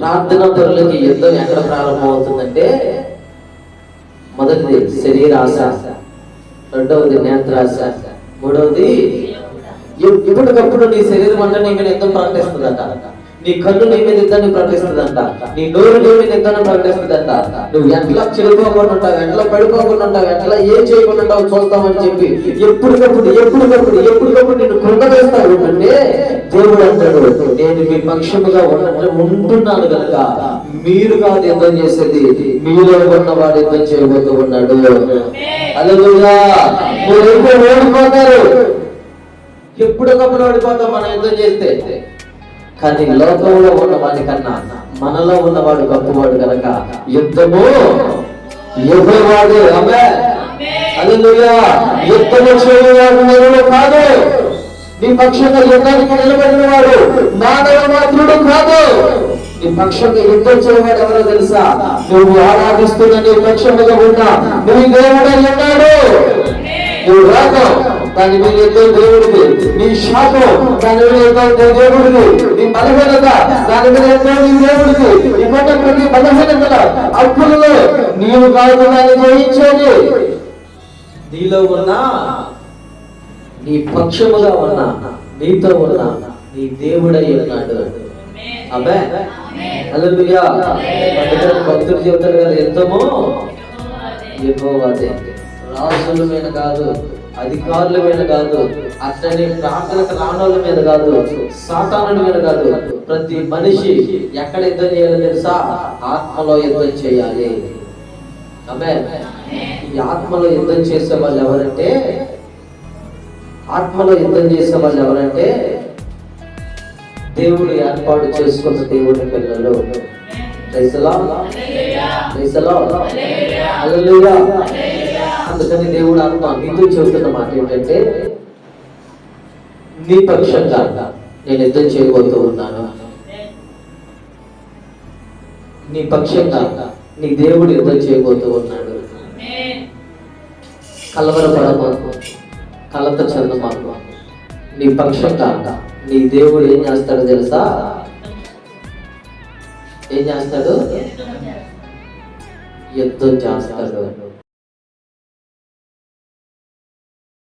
ప్రార్థన పరులకి యుద్ధం ఎక్కడ ప్రారంభమవుతుందంటే మొదటిది శరీరాశ రెండవది నేత్రాశ మూడవది ఎప్- ఇప్పటికప్పుడు నీ శరీరం అంటే నీ మీద యుద్ధం ప్రకటిస్తుందంట నీ కన్ను నీ మీద యుద్ధాన్ని ప్రకటిస్తుందంట. నీ నోరు నీ మీద యుద్ధాన్ని ప్రకటిస్తుందంట. నువ్వు ఎట్లా చెడిపోకుండా ఉంటావు ఎట్లా పడిపోకుండా ఉంటావు ఎట్లా ఏం చేయకుండా ఉంటావు చూస్తామని చెప్పి ఎప్పటికప్పుడు ఎప్పటికప్పుడు ఎప్పటికప్పుడు నేను కృంగవేస్తావు అంటే దేవుడు అంటాడు నేను మీ పక్షముగా ఉంటున్నాను కనుక మీరు కాదు యుద్ధం చేసేది మీలో ఉన్నవాడు యుద్ధం చేయబోతూ ఉన్నాడు. అలలుగా మీరు ఎప్పుడు ఓడిపోతారు? ఎప్పుడొకప్పుడు ఓడిపోతాం మనం యుద్ధం చేస్తే. కానీ లోకంలో ఉన్నవాడి కన్నా మనలో ఉన్నవాడు గొప్పవాడు కనుక యుద్ధము యుద్ధవాడు ఆమె అలలుగా యుద్ధము చేయవాడు నేను కాదు. నీ పక్షంగా యుద్ధానికి నిలబడిన వాడు మానవ మాత్రుడు కాదు. నీ పక్షంగా యుద్ధం చేయవాడు ఎవరో తెలుసా? నువ్వు ఆరాధిస్తున్న నీ పక్షముగా ఉన్నా నీ దేవుడు అన్నాడు నువ్వు రాగం దాని మీద ఎంతో దేవుడిది. నీ శాపం దాని మీద ఎంతో దేవుడిది. నీ బలహీనత దాని మీద ఎంతో నీ దేవుడిది. నీ ప్రతి బలహీనతల అప్పులలో నీవు కాదు దాన్ని జయించేది. నీలో ఉన్న నీ పక్షముగా ఉన్న నీతో ఉన్న నీ దేవుడై ఉన్నాడు. అబ్బే హల్లెలూయా. భక్తులు చెబుతారు కదా ఎంతమో? ఎక్కువ రాజుల మీద కాదు. అధికారుల మీద కాదు అట్లనే ప్రార్థనకు రానోళ్ళ మీద కాదు సాతానుడి మీద కాదు ప్రతి మనిషి ఎక్కడ యుద్ధం చేయాలో తెలుసా? ఆత్మలో యుద్ధం చేయాలి. అమ్మే ఈ ఆత్మలో యుద్ధం చేసే వాళ్ళు ఎవరంటే? ఆత్మలో యుద్ధం చేసే వాళ్ళు ఎవరంటే? దేవుడు ఏర్పాటు చేసుకున్న దేవుడి పిల్లలు. రైసలా రైసలా అందుకని దేవుడు ఆత్మ నీతో చెబుతున్న మాట ఏంటంటే నీ పక్షంగా నేను యుద్ధం చేయబోతూ ఉన్నాను. నీ పక్షంగా నీ దేవుడు యుద్ధం చేయబోతూ ఉన్నాడు. కలవరపడమాకు కలత చెందమాకు నీ పక్షంగా నీ దేవుడు ఏం చేస్తాడో తెలుసా? ఏం చేస్తాడు? యుద్ధం చేస్తాడు.